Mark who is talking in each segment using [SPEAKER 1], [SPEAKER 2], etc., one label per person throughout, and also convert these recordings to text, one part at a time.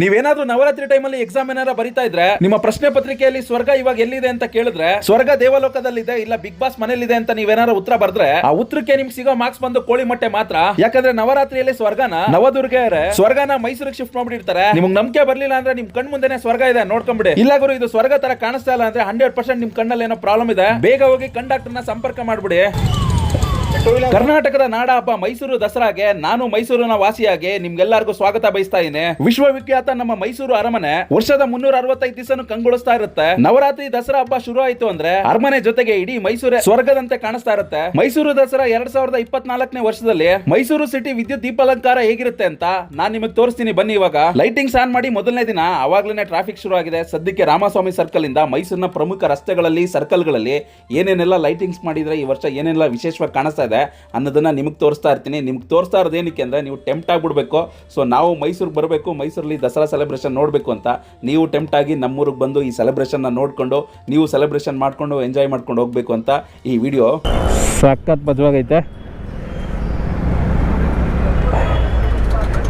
[SPEAKER 1] ನೀವೇನಾದ್ರೂ ನವರಾತ್ರಿ ಟೈಮಲ್ಲಿ ಎಕ್ಸಾಮ್ ಏನಾರ ಬರಿತಾ ಇದ್ರೆ, ನಿಮ್ಮ ಪ್ರಶ್ನೆ ಪತ್ರಿಕೆಯಲ್ಲಿ ಸ್ವರ್ಗ ಇವಾಗ ಎಲ್ಲಿದೆ ಅಂತ ಕೇಳಿದ್ರೆ, ಸ್ವರ್ಗ ದೇವಲೋಕದಲ್ಲಿದೆ ಇಲ್ಲ ಬಿಗ್ ಬಾಸ್ ಮನೆಯಲ್ಲಿದೆ ಅಂತ ನೀವೇನಾರ ಉತ್ತರ ಬರ್ದ್ರೆ, ಆ ಉತ್ತರಕ್ಕೆ ನಿಮ್ಗೆ ಸಿಗೋ ಮಾರ್ಕ್ಸ್ ಬಂದು ಕೋಳಿ ಮೊಟ್ಟೆ ಮಾತ್ರ. ಯಾಕಂದ್ರೆ ನವರಾತ್ರಿಯಲ್ಲಿ ಸ್ವರ್ಗನ ನವದುರ್ಗೆಯರೇ ಸ್ವರ್ಗನ ಮೈಸೂರಿಗೆ ಶಿಫ್ಟ್ ಮಾಡ್ಬಿಟ್ಟಿರ್ತಾರೆ. ನಿಮ್ಗೆ ನಂಬಿಕೆ ಬರ್ಲಿಲ್ಲ ಅಂದ್ರೆ ನಿಮ್ ಕಣ್ ಮುಂದೆನೆ ಸ್ವರ್ಗ ಇದೆ ನೋಡ್ಕೊಂಬಿಡಿ. ಇಲ್ಲ ಗುರು, ಇದು ಸ್ವರ್ಗ ತರ ಕಾಣಿಸ್ತಾ ಇಲ್ಲ ಅಂದ್ರೆ ಹಂಡ್ರೆಡ್ ಪರ್ಸೆಂಟ್ ನಿಮ್ ಕಣ್ಣಲ್ಲಿ ಏನೋ ಪ್ರಾಬ್ಲಮ್ ಇದೆ. ಬೇಗ ಹೋಗಿ ಕಂಡಕ್ಟರ್ನ ಸಂಪರ್ಕ ಮಾಡ್ಬಿಡಿ. ಕರ್ನಾಟಕದ ನಾಡ ಹಬ್ಬ ಮೈಸೂರು ದಸರಾಗೆ ನಾನು ಮೈಸೂರಿನ ವಾಸಿಯಾಗಿ ನಿಮ್ಗೆಲ್ಲರಿಗೂ ಸ್ವಾಗತ ಬಯಸ್ತಾ ಇದ್ದೀನಿ. ವಿಶ್ವವಿಖ್ಯಾತ ನಮ್ಮ ಮೈಸೂರು ಅರಮನೆ ವರ್ಷದ ಮುನ್ನೂರ ಅರವತ್ತೈದು ದಿವಸನು ಕಂಗೊಳಿಸ್ತಾ ಇರುತ್ತೆ. ನವರಾತ್ರಿ ದಸರಾ ಹಬ್ಬ ಶುರು ಆಯ್ತು ಅಂದ್ರೆ ಅರಮನೆ ಜೊತೆಗೆ ಇಡೀ ಮೈಸೂರು ಸ್ವರ್ಗದಂತೆ ಕಾಣಿಸ್ತಾ ಇರುತ್ತೆ. ಮೈಸೂರು ದಸರಾ ಎರಡ್ ಸಾವಿರದ ಇಪ್ಪತ್ನಾಲ್ಕನೇ ವರ್ಷದಲ್ಲಿ ಮೈಸೂರು ಸಿಟಿ ವಿದ್ಯುತ್ ದೀಪಾಲಂಕಾರ ಹೇಗಿರುತ್ತೆ ಅಂತ ನಾನ್ ನಿಮಗೆ ತೋರಿಸ್ತೀನಿ. ಬನ್ನಿ ಇವಾಗ. ಲೈಟಿಂಗ್ಸ್ ಆನ್ ಮಾಡಿ ಮೊದಲನೇ ದಿನ ಅವಾಗ್ಲೇನೆ ಟ್ರಾಫಿಕ್ ಶುರು ಆಗಿದೆ. ಸದ್ಯಕ್ಕೆ ರಾಮಸ್ವಾಮಿ ಸರ್ಕಲ್ ಇಂದ ಮೈಸೂರಿನ ಪ್ರಮುಖ ರಸ್ತೆಗಳಲ್ಲಿ ಸರ್ಕಲ್ಗಳಲ್ಲಿ ಏನೇನೆಲ್ಲ ಲೈಟಿಂಗ್ಸ್ ಮಾಡಿದ್ರೆ ಈ ವರ್ಷ ಏನೆಲ್ಲ ವಿಶೇಷವಾಗಿ ಕಾಣಿಸ್ತಾ ಅನ್ನೋದನ್ನ ನಿಮಗೆ ತೋರಿಸ್ತಾ ಇರ್ತೀನಿ. ನಿಮ್ಗೆ ತೋರಿಸ್ತಾ ಇರೋದು ಏನಕ್ಕೆ ಅಂದ್ರೆ ನೀವು ಟೆಂಪ್ಟ್ ಆಗಿಬಿಡ್ಬೇಕು. ಸೊ ನಾವು ಮೈಸೂರಿಗೆ ಬರಬೇಕು, ಮೈಸೂರಲ್ಲಿ ದಸರಾ ಸೆಲೆಬ್ರೇಷನ್ ನೋಡಬೇಕು ಅಂತ. ನೀವು ಟೆಂಪ್ಟ್ ಆಗಿ ನಮ್ಮೂರಿಗೆ ಬಂದು ಈ ಸೆಲೆಬ್ರೇಷನ್ನ ನೋಡಿಕೊಂಡು, ನೀವು ಸೆಲೆಬ್ರೇಷನ್ ಮಾಡ್ಕೊಂಡು ಎಂಜಾಯ್ ಮಾಡ್ಕೊಂಡು ಹೋಗಬೇಕು ಅಂತ ಈ ವಿಡಿಯೋ
[SPEAKER 2] ಸಖತ್ ಮಜವಾಗೈತೆ.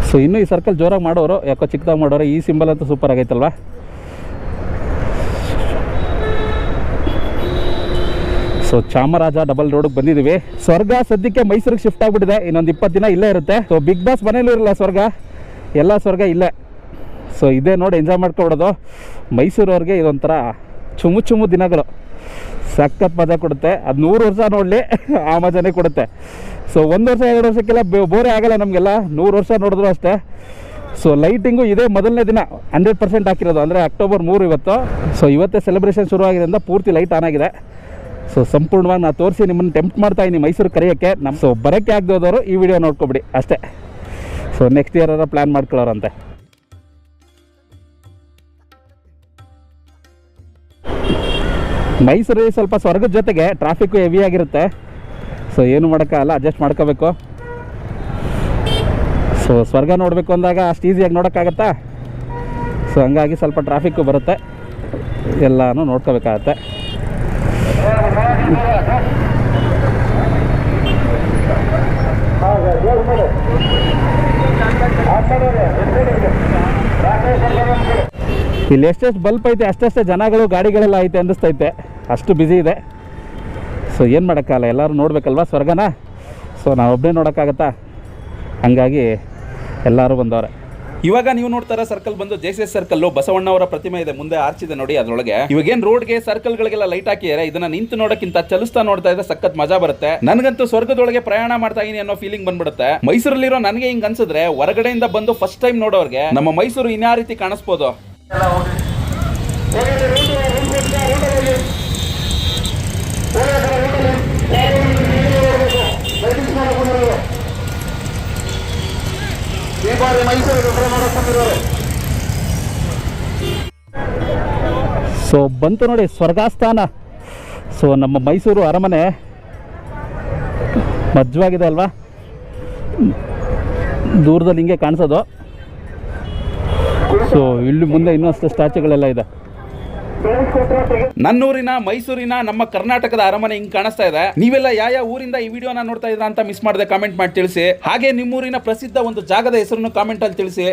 [SPEAKER 2] ಸೊ ಇನ್ನೂ ಈ ಸರ್ಕಲ್ ಜೋರಾಗಿ ಮಾಡೋರು, ಯಾಕೋ ಚಿಕ್ಕದಾಗಿ ಮಾಡೋರು, ಈ ಸಿಂಬಲ್ ಅಂತೂ ಸೂಪರ್ ಆಗೈತಲ್ವಾ? ಸೊ ಚಾಮರಾಜ ಡಬಲ್ ರೋಡ್ಗೆ ಬಂದಿದ್ದೀವಿ ಸ್ವರ್ಗ ಸದ್ಯಕ್ಕೆ ಮೈಸೂರಿಗೆ ಶಿಫ್ಟ್ ಆಗಿಬಿಟ್ಟಿದೆ. ಇನ್ನೊಂದು ಇಪ್ಪತ್ತು ದಿನ ಇಲ್ಲೇ ಇರುತ್ತೆ. ಸೊ ಬಿಗ್ ಬಾಸ್ ಮನೇಲೂ ಇರಲ್ಲ ಸ್ವರ್ಗ. ಎಲ್ಲ ಸ್ವರ್ಗ ಇಲ್ಲೇ. ಸೊ ಇದೇ ನೋಡಿ ಎಂಜಾಯ್ ಮಾಡ್ಕೊಬಿಡೋದು ಮೈಸೂರವ್ರಿಗೆ ಇದೊಂಥರ ಚುಮು ಚುಮು ದಿನಗಳು. ಸಖತ್ ಮಜಾ ಕೊಡುತ್ತೆ. ಅದು ನೂರು ವರ್ಷ ನೋಡಲಿ, ಆ ಮಜಾನೇ ಕೊಡುತ್ತೆ. ಸೊ ಒಂದು ವರ್ಷ, ಎರಡು ವರ್ಷಕ್ಕೆಲ್ಲ ಬೋರೆ ಆಗಲ್ಲ ನಮಗೆಲ್ಲ. ನೂರು ವರ್ಷ ನೋಡಿದ್ರು ಅಷ್ಟೇ. ಸೊ ಲೈಟಿಂಗು ಇದೇ ಮೊದಲನೇ ದಿನ. ಹಂಡ್ರೆಡ್ ಪರ್ಸೆಂಟ್ ಹಾಕಿರೋದು. ಅಂದರೆ ಅಕ್ಟೋಬರ್ ಮೂರು ಇವತ್ತು. ಸೊ ಇವತ್ತೇ ಸೆಲೆಬ್ರೇಷನ್ ಶುರು ಅಂತ ಪೂರ್ತಿ ಲೈಟ್ ಆನ್ ಆಗಿದೆ. ಸೊ ಸಂಪೂರ್ಣವಾಗಿ ನಾನು ತೋರಿಸಿ ನಿಮ್ಮನ್ನು ಟೆಂಪ್ಟ್ ಮಾಡ್ತಾ ಇದ್ದೀನಿ ಮೈಸೂರು ಕರೆಯೋಕ್ಕೆ. ನಮ್ಮ ಸೊ ಬರೋಕ್ಕೆ ಆಗದೋದವರು ಈ ವಿಡಿಯೋ ನೋಡ್ಕೊಬಿಡಿ, ಅಷ್ಟೇ. ಸೊ ನೆಕ್ಸ್ಟ್ ಇಯರ್ ಪ್ಲ್ಯಾನ್ ಮಾಡ್ಕೊಳ್ಳೋರಂತೆ. ಮೈಸೂರಲ್ಲಿ ಸ್ವಲ್ಪ ಸ್ವರ್ಗದ ಜೊತೆಗೆ ಟ್ರಾಫಿಕ್ಕು ಹೆವಿ ಆಗಿರುತ್ತೆ. ಸೊ ಏನು ಮಾಡೋಕ್ಕಾಗಲ್ಲ ಅಡ್ಜಸ್ಟ್ ಮಾಡ್ಕೋಬೇಕು. ಸೊ ಸ್ವರ್ಗ ನೋಡಬೇಕು ಅಂದಾಗ ಅಷ್ಟು ಈಸಿಯಾಗಿ ನೋಡೋಕ್ಕಾಗತ್ತಾ? ಸೊ ಹಂಗಾಗಿ ಸ್ವಲ್ಪ ಟ್ರಾಫಿಕ್ಕು ಬರುತ್ತೆ. ಎಲ್ಲನೂ ನೋಡ್ಕೋಬೇಕಾಗತ್ತೆ. ಇಲ್ಲಿ ಎಷ್ಟೆಷ್ಟು ಬಲ್ಪ್ ಐತೆ, ಅಷ್ಟೆಷ್ಟೇ ಜನಗಳು, ಗಾಡಿಗಳೆಲ್ಲ ಐತೆ ಅನ್ನಿಸ್ತೈತೆ. ಅಷ್ಟು ಬ್ಯುಸಿ ಇದೆ. ಸೊ ಏನು ಮಾಡೋಕ್ಕಲ್ಲ ಎಲ್ಲರೂ ನೋಡಬೇಕಲ್ವಾ ಸ್ವರ್ಗನ? ಸೊ ನಾವೊಬ್ಬನೇ ನೋಡೋಕ್ಕಾಗತ್ತಾ? ಹಂಗಾಗಿ ಎಲ್ಲರೂ ಬಂದವ್ರೆ.
[SPEAKER 1] ಇವಾಗ ನೀವು ನೋಡ್ತಾರ ಸರ್ಕಲ್ ಬಂದು J C S circle Basavanna ಅವರ ಪ್ರತಿಮೆ ಇದೆ, ಮುಂದೆ ಆರ್ಚಿದೆ ನೋಡಿ ಅದ್ರೊಳಗೆ. ಏನ್ ರೋಡ್ಗೆ ಸರ್ಕಲ್ ಗಳಿಗೆಲ್ಲ ಲೈಟ್ ಹಾಕಿದ್ದಾರೆ ಇದನ್ನ ನಿಂತು ನೋಡಕ್ಕಿಂತ ಚಲಿಸ್ತಾ ನೋಡ್ತಾ ಇದ್ರೆ ಸಖತ್ ಮಜಾ ಬರುತ್ತೆ. ನನಗಂತೂ ಸ್ವರ್ಗದೊಳಗೆ ಪ್ರಯಾಣ ಮಾಡ್ತಾ ಇದೀನಿ ಅನ್ನೋ ಫೀಲಿಂಗ್ ಬಂದ್ಬಿಡುತ್ತೆ. ಮೈಸೂರಲ್ಲಿರೋ ನನಗೆ ಹಿಂಗ್ ಅನ್ಸಿದ್ರೆ ಹೊರಗಡೆಯಿಂದ ಬಂದು ಫಸ್ಟ್ ಟೈಮ್ ನೋಡೋರ್ಗೆ ನಮ್ಮ ಮೈಸೂರು ಇನ್ಯಾ ರೀತಿ ಕಾಣಿಸ್ಬೋದು
[SPEAKER 3] ಈ ಬಾರಿ ಮೈಸೂರು ದಸರಾ ಮಾಡಕ್ ಬಂದಿರೋರು
[SPEAKER 2] ಸೊ ಬಂತು ನೋಡಿ ಸ್ವರ್ಗಾಸ್ಥಾನ. ಸೊ ನಮ್ಮ ಮೈಸೂರು ಅರಮನೆ ಮಜ್ವಾಗಿದೆ ಅಲ್ವಾ? ದೂರದಲ್ಲಿ ಹಿಂಗೆ ಕಾಣಿಸೋದು. ಸೊ ಇಲ್ಲಿ ಮುಂದೆ ಇನ್ನೊಂದು ಸ್ಟ್ಯಾಚುಗಳೆಲ್ಲ ಇದೆ.
[SPEAKER 1] ನನ್ನೂರಿನ, ಮೈಸೂರಿನ, ನಮ್ಮ ಕರ್ನಾಟಕದ ಅರಮನೆ ಹಿಂಗ್ ಕಾಣಿಸ್ತಾ ಇದೆ. ನೀವೆಲ್ಲ ಯಾವ ಊರಿಂದ ಈ ವಿಡಿಯೋನ ನೋಡ್ತಾ ಇದ್ರ ಅಂತ ಮಿಸ್ ಮಾಡದೆ ಕಾಮೆಂಟ್ ಮಾಡಿ ತಿಳಿಸಿ. ಹಾಗೆ ನಿಮ್ಮೂರಿನ ಪ್ರಸಿದ್ಧ ಒಂದು ಜಾಗದ ಹೆಸರನ್ನು ಕಾಮೆಂಟ್ ಅಲ್ಲಿ ತಿಳಿಸಿ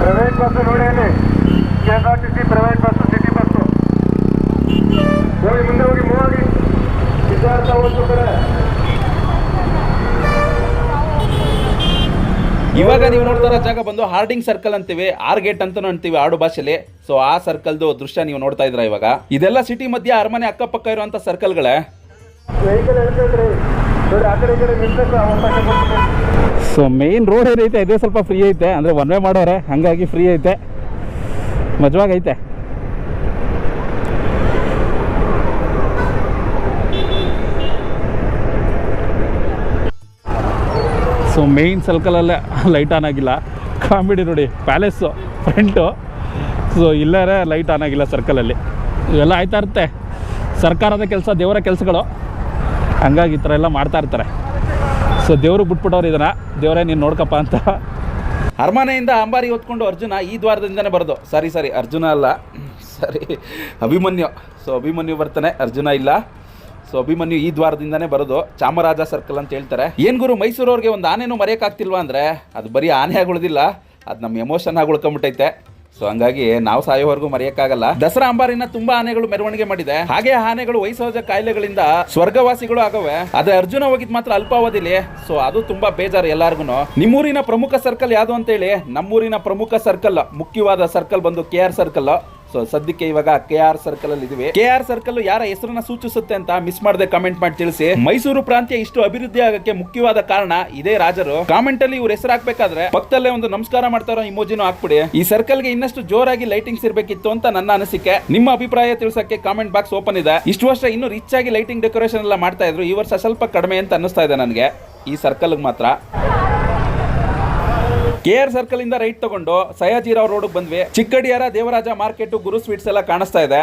[SPEAKER 3] ಪ್ರೈವೇಟ್ ಬಸ್ ನೋಡಿ ಅಲ್ಲಿ K S R T C private bus city bus ಹೋಗಿ ಮುಂದೆ ಹೋಗಿ ಮೂವ್ ಆಗಿ ಸಿದ್ಧಾರ್ಥ ಒಂದು ಕಡೆ
[SPEAKER 1] ಇವಾಗ ನೀವು ನೋಡ್ತಾ ಜಾಗ ಬಂದು ಹಾರ್ಡಿಂಗ್ ಸರ್ಕಲ್ ಅಂತೀವಿ, ಆರ್ ಗೇಟ್ ಅಂತ ಅಂತೀವಿ ಆಡು ಭಾಷೆಲಿ. ಸೊ ಆ ಸರ್ಕಲ್ದು ದೃಶ್ಯ ನೀವು ನೋಡ್ತಾ ಇದ್ರ ಇವಾಗ. ಇದೆಲ್ಲ ಸಿಟಿ ಮಧ್ಯೆ ಅರಮನೆ ಅಕ್ಕಪಕ್ಕ ಇರುವಂತ ಸರ್ಕಲ್ಗಳೇ.
[SPEAKER 2] ಸೊ ಮೇನ್ ರೋಡ್ ಏನೈತೆ ಇದೇ ಸ್ವಲ್ಪ ಫ್ರೀ ಐತೆ. ಅಂದ್ರೆ ಒನ್ ವೇ ಮಾಡೋರೆ. ಹಾಗಾಗಿ ಫ್ರೀ ಐತೆ. ಮಜವಾಗೈತೆ. ಸೊ ಮೇಯ್ನ್ ಸರ್ಕಲಲ್ಲೇ ಲೈಟ್ ಆನ್ ಆಗಿಲ್ಲ. ಕಾಮಿಡಿ ನೋಡಿ ಪ್ಯಾಲೇಸು ಫ್ರಂಟು ಸೊ ಇಲ್ಲೇ ಲೈಟ್ ಆನ್ ಆಗಿಲ್ಲ ಸರ್ಕಲಲ್ಲಿ ಇವೆಲ್ಲ ಆಯ್ತಾ ಇರುತ್ತೆ. ಸರ್ಕಾರದ ಕೆಲಸ, ದೇವರ ಕೆಲಸಗಳು. ಹಂಗಾಗಿ ಈ ಥರ ಎಲ್ಲ ಮಾಡ್ತಾ ಇರ್ತಾರೆ. ಸೊ ದೇವರು ಬಿಟ್ಬಿಟ್ಟವ್ರು ಇದನ್ನು. ದೇವರೇ, ನೀನು ನೋಡ್ಕಪ್ಪ ಅಂತ.
[SPEAKER 1] ಅರಮನೆಯಿಂದ ಅಂಬಾರಿ ಹೊತ್ಕೊಂಡು ಅರ್ಜುನ ಈ ದ್ವಾರದಿಂದನೇ ಬರೋದು. ಸರಿ ಸರಿ, ಅರ್ಜುನ ಅಲ್ಲ. ಸರಿ, ಅಭಿಮನ್ಯು. ಸೊ ಅಭಿಮನ್ಯು ಬರ್ತಾನೆ, ಅರ್ಜುನ ಇಲ್ಲ. ಸೊ ಅಭಿಮನ್ಯು ಈ ದ್ವಾರದಿಂದನೇ ಬರೋದು. ಚಾಮರಾಜ ಸರ್ಕಲ್ ಅಂತ ಹೇಳ್ತಾರೆ. ಏನ್ ಗುರು, ಮೈಸೂರವ್ರಿಗೆ ಒಂದು ಆನೆನು ಮರೆಯೋಕ್ಕಾಗ್ತಿಲ್ವಾ ಅಂದ್ರೆ? ಅದು ಬರೀ ಆನೆ ಆಗುಳಿದಿಲ್ಲ. ಅದು ನಮ್ಮ ಎಮೋಷನ್ ಆಗಿ ಉಳ್ಕೊಂಬಿಟ್ಟೈತೆ ಸೊ ಹಂಗಾಗಿ ನಾವು ಸಾಯೋವರೆಗೂ ಮರೆಯಕ್ಕಾಗಲ್ಲ. ದಸರಾ ಅಂಬಾರಿನ ತುಂಬಾ ಆನೆಗಳು ಮೆರವಣಿಗೆ ಮಾಡಿದೆ. ಹಾಗೆ ಆನೆಗಳು ವಯಸ್ಸಹಜ ಕಾಯಿಲೆಗಳಿಂದ ಸ್ವರ್ಗವಾಸಿಗಳು ಆಗವೆ. ಆದ್ರೆ ಅರ್ಜುನ ಹೋಗಿದ್ ಮಾತ್ರ ಅಲ್ಪಾವಧಿಲಿ. ಸೊ ಅದು ತುಂಬಾ ಬೇಜಾರು ಎಲ್ಲಾರ್ಗು ನಿಮ್ಮೂರಿನ ಪ್ರಮುಖ ಸರ್ಕಲ್ ಯಾವುದು ಅಂತೇಳಿ? ನಮ್ಮೂರಿನ ಪ್ರಮುಖ ಸರ್ಕಲ್ ಮುಖ್ಯವಾದ ಸರ್ಕಲ್ ಬಂದು ಕೆ ಸರ್ಕಲ್ ಸೊ ಸದ್ಯಕ್ಕೆ ಇವಾಗ ಕೆ ಆರ್ ಸರ್ಕಲ್ ಅಲ್ಲಿ ಇದೀವಿ. ಕೆ ಆರ್ ಸರ್ಕಲ್ ಯಾರ ಹೆಸರನ್ನ ಸೂಚಿಸುತ್ತೆ ಅಂತ ಮಿಸ್ ಮಾಡದೆ ಕಮೆಂಟ್ ಮಾಡಿ ತಿಳಿಸಿ. ಮೈಸೂರು ಪ್ರಾಂತ್ಯ ಇಷ್ಟು ಅಭಿವೃದ್ಧಿ ಆಗಕ್ಕೆ ಮುಖ್ಯವಾದ ಕಾರಣ ಇದೇ ರಾಜರು. ಕಾಮೆಂಟ್ ಅಲ್ಲಿ ಇವ್ರ ಹೆಸರು ಹಾಕ್ಬೇಕಾದ್ರೆ ಪಕ್ಕದಲ್ಲೇ ಒಂದು ನಮಸ್ಕಾರ ಮಾಡ್ತಾರೋ ಇಮೋಜಿನೂ ಹಾಕ್ಬಿಡಿ. ಈ ಸರ್ಕಲ್ಗೆ ಇನ್ನಷ್ಟು ಜೋರಾಗಿ ಲೈಟಿಂಗ್ಸ್ ಇರಬೇಕಿತ್ತು ಅಂತ ನನ್ನ ಅನಿಸಿಕೆ. ನಿಮ್ಮ ಅಭಿಪ್ರಾಯ ತಿಳಿಸಕ್ಕೆ ಕಾಮೆಂಟ್ ಬಾಕ್ಸ್ ಓಪನ್ ಇದೆ. ಇಷ್ಟು ವರ್ಷ ಇನ್ನು ರಿಚ್ ಆಗಿ ಲೈಟಿಂಗ್ ಡೆಕೋರೇಷನ್ ಎಲ್ಲ ಮಾಡ್ತಾ ಇದ್ರು. ಈ ವರ್ಷ ಸ್ವಲ್ಪ ಕಡಿಮೆ ಅಂತ ಅನ್ನಿಸ್ತಾ ಇದೆ ನನಗೆ. ಈ ಸರ್ಕಲ್ ಮಾತ್ರ. ಕೆ ಆರ್ ಸರ್ಕಲ್ ಇಂದ ರೈಟ್ ತಗೊಂಡು ಸಯಾಜಿರಾವ್ ರೋಡ್ ಬಂದ್ವಿ. ಚಿಕ್ಕಡಿಯಾರ ದೇವರಾಜ ಮಾರ್ಕೆಟ್ ಗುರು ಸ್ವೀಟ್ಸ್ ಎಲ್ಲ ಕಾಣಿಸ್ತಾ ಇದೆ.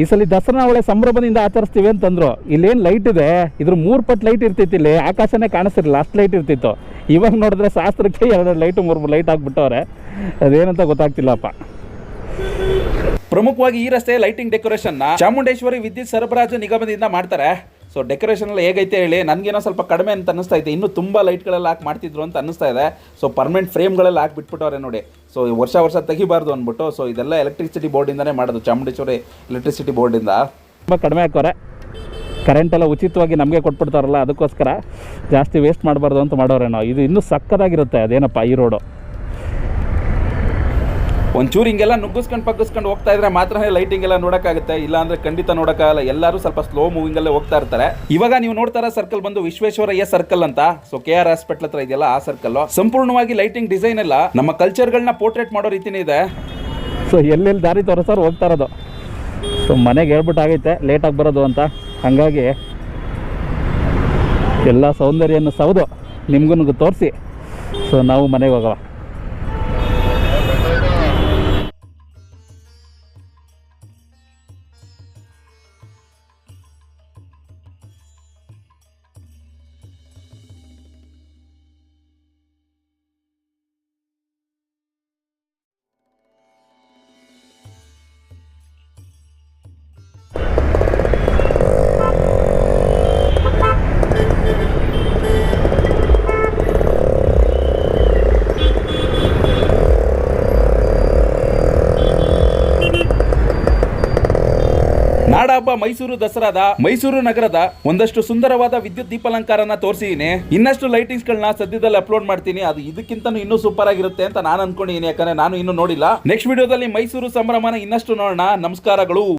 [SPEAKER 2] ಈ ಸಲ ದಸರಾ ಒಳ್ಳೆ ಸಂಭ್ರಮದಿಂದ ಆಚರಿಸ್ತೀವಿ ಅಂತಂದ್ರು. ಇಲ್ಲೇನು ಲೈಟ್ ಇದೆ? ಇದ್ರ ಮೂರು ಪಟ್ ಲೈಟ್ ಇರ್ತಿತ್ತು ಇಲ್ಲಿ. ಆಕಾಶನೇ ಕಾಣಿಸ್ತಿರ್ಲಿಲ್ಲ. ಅಷ್ಟು ಲೈಟ್ ಇರ್ತಿತ್ತು. ಇವಾಗ ನೋಡಿದ್ರೆ ಶಾಸ್ತ್ರಕ್ಕೆ ಎರಡು ಲೈಟು ಮೂರು ಲೈಟ್ ಹಾಕ್ಬಿಟ್ಟವ್ರೆ ಅದೇನಂತ ಗೊತ್ತಾಗ್ತಿಲ್ಲಪ್ಪ.
[SPEAKER 1] ಪ್ರಮುಖವಾಗಿ ಈ ರಸ್ತೆ ಲೈಟಿಂಗ್ ಡೆಕೋರೇಷನ್ನ ಚಾಮುಂಡೇಶ್ವರಿ ವಿದ್ಯುತ್ ಸರಬರಾಜು ನಿಗಮದಿಂದ ಮಾಡ್ತಾರೆ. ಸೊ ಡೆಕೋರೇಷನ್ ಎಲ್ಲ ಹೇಗೈತೆ ಹೇಳಿ, ನನಗೇನೋ ಸ್ವಲ್ಪ ಕಡಿಮೆ ಅಂತ ಅನಿಸ್ತಾ ಇದೆ. ಇನ್ನೂ ತುಂಬ ಲೈಟ್ಗಳೆಲ್ಲ ಹಾಕಿ ಮಾಡ್ತಿದ್ರು ಅಂತ ಅನಿಸ್ತಾ ಇದೆ. ಸೊ ಪರ್ಮನೆಂಟ್ ಫ್ರೇಮ್ಗಳೆಲ್ಲ ಹಾಕಿ ಬಿಟ್ಬಿಟ್ಟವ್ರೆ ನೋಡಿ. ಸೊ ವರ್ಷ ವರ್ಷ ತೆಗಿಬಾರ್ದು ಅಂದ್ಬಿಟ್ಟು ಸೊ ಇದೆಲ್ಲ ಎಲೆಕ್ಟ್ರಿಸಿಟಿ ಬೋರ್ಡಿಂದನೇ ಮಾಡೋದು, ಚಾಮುಂಡೇಶ್ವರಿ ಎಲೆಕ್ಟ್ರಿಸಿಟಿ ಬೋರ್ಡಿಂದ
[SPEAKER 2] ತುಂಬ ಕಡಿಮೆ ಹಾಕೋರೆ ಕರೆಂಟ್ ಎಲ್ಲ ಉಚಿತವಾಗಿ ನಮಗೆ ಕೊಟ್ಬಿಡ್ತಾರಲ್ಲ, ಅದಕ್ಕೋಸ್ಕರ ಜಾಸ್ತಿ ವೇಸ್ಟ್ ಮಾಡಬಾರ್ದು ಅಂತ ಮಾಡೋರೇನೋ ಇದು ಇನ್ನೂ ಸಕ್ಕತ್ತಾಗಿರುತ್ತೆ ಅದೇನಪ್ಪ, ಈ ರೋಡು
[SPEAKER 1] ಒಂಚೂರು ಹಿಂಗೆಲ್ಲ ನುಗ್ಗಿಸ್ಕೊಂಡು ಪಗ್ಗಿಸ್ಕೊಂಡು ಹೋಗ್ತಾ ಇದ್ರೆ ಮಾತ್ರ ಲೈಟಿಂಗ್ ಎಲ್ಲ ನೋಡೋಕ್ಕಾಗುತ್ತೆ. ಇಲ್ಲ ಖಂಡಿತ ನೋಡೋಕ್ಕಾಗಲ್ಲ. ಎಲ್ಲರೂ ಸ್ವಲ್ಪ ಸ್ಲೋ ಮೂವಿಂಗ್ ಅಲ್ಲೇ ಹೋಗ್ತಾ ಇರ್ತಾರೆ. ಇವಾಗ ನೀವು ನೋಡ್ತಾರ ಸರ್ಕಲ್ ಬಂದು ವಿಶ್ವೇಶ್ವರಯ್ಯ ಸರ್ಕಲ್ ಅಂತ. ಸೊ ಕೆ ಆರ್ ಹಾಸ್ಪಿಟಲ್ ಹತ್ರ ಇದೆಯಲ್ಲ ಆ ಸರ್ಕಲ್ ಸಂಪೂರ್ಣವಾಗಿ ಲೈಟಿಂಗ್ ಡಿಸೈನ್ ಎಲ್ಲ ನಮ್ಮ ಕಲ್ಚರ್ಗಳನ್ನ ಪೋರ್ಟ್ರೇಟ್ ಮಾಡೋ ರೀತಿನೇ ಇದೆ.
[SPEAKER 2] ಸೊ ಎಲ್ಲೆಲ್ಲಿ ದಾರಿ ತೋರಿಸೋರು ಹೋಗ್ತಾ ಇರೋದು. ಸೊ ಮನೆಗೆ ಹೇಳ್ಬಿಟ್ಟು ಆಗೈತೆ ಲೇಟಾಗಿ ಬರೋದು ಅಂತ. ಹಾಗಾಗಿ ಎಲ್ಲ ಸೌಂದರ್ಯನ ಸೌದು. ನಿಮ್ಗೂ ತೋರಿಸಿ. ಸೊ ನಾವು ಮನೆಗೆ ಹೋಗವ.
[SPEAKER 1] ನಾಡಹಬ್ಬ ಮೈಸೂರು ದಸರಾದ ಮೈಸೂರು ನಗರದ ಒಂದಷ್ಟು ಸುಂದರವಾದ ವಿದ್ಯುತ್ ದೀಪಾಲಂಕಾರನ ತೋರಿಸಿದೀನಿ ಇನ್ನಷ್ಟು ಲೈಟಿಂಗ್ಸ್ ಗಳನ್ನ ಸದ್ಯದಲ್ಲಿ ಅಪ್ಲೋಡ್ ಮಾಡ್ತೀನಿ. ಅದು ಇದಕ್ಕಿಂತ ಇನ್ನೂ ಸೂಪರ್ ಆಗಿರುತ್ತೆ ಅಂತ ನಾನು ಅನ್ಕೊಂಡಿದ್ದೀನಿ. ಯಾಕಂದ್ರೆ ನಾನು ಇನ್ನು ನೋಡಿಲ್ಲ. ನೆಕ್ಸ್ಟ್ ವಿಡಿಯೋದಲ್ಲಿ ಮೈಸೂರು ಸಂಭ್ರಮನ ಇನ್ನಷ್ಟು ನೋಡೋಣ. ನಮಸ್ಕಾರಗಳು.